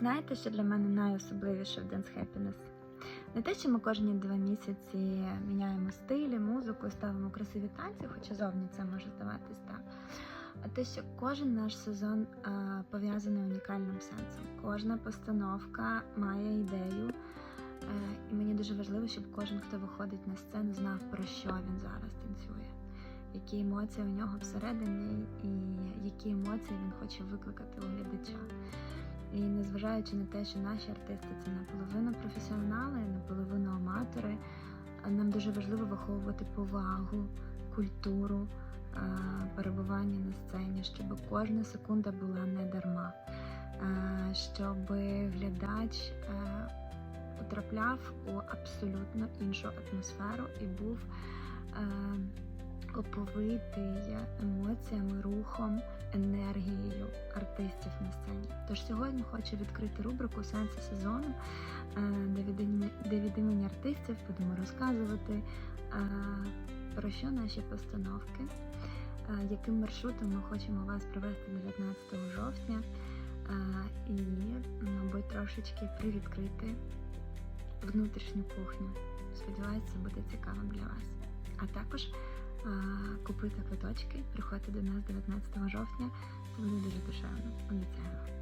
Знаєте, що для мене найособливіше в Dance Happiness? Не те, що ми кожні два місяці міняємо стилі, музику, ставимо красиві танці, хоча зовні це може здаватись так. А те, що кожен наш сезон пов'язаний унікальним сенсом. Кожна постановка має ідею, е, і мені дуже важливо, щоб кожен, хто виходить на сцену, знав про що він які емоції у нього всередині, і які емоції він хоче викликати у глядача. І незважаючи на те, що наші артисти це наполовину професіонали, наполовину аматори, нам дуже важливо виховувати повагу, культуру, перебування на сцені, щоб кожна секунда була не дарма, щоб глядач потрапляв у абсолютно іншу атмосферу і був оповитий емоціями, рухом, енергією артистів на сцені. Тож сьогодні хочу відкрити рубрику Сенси сезону, е, де від імені- артистів будемо розказувати е, про що наші постановки, е, яким маршрутом ми хочемо вас провести 19 жовтня, і, мабуть, трошечки привідкрити внутрішню кухню. Сподіваюся, буде цікавим для вас. А також купуйте квиточки, приходьте до нас 19 жовтня. Це буде дуже душевно. Обіцяю.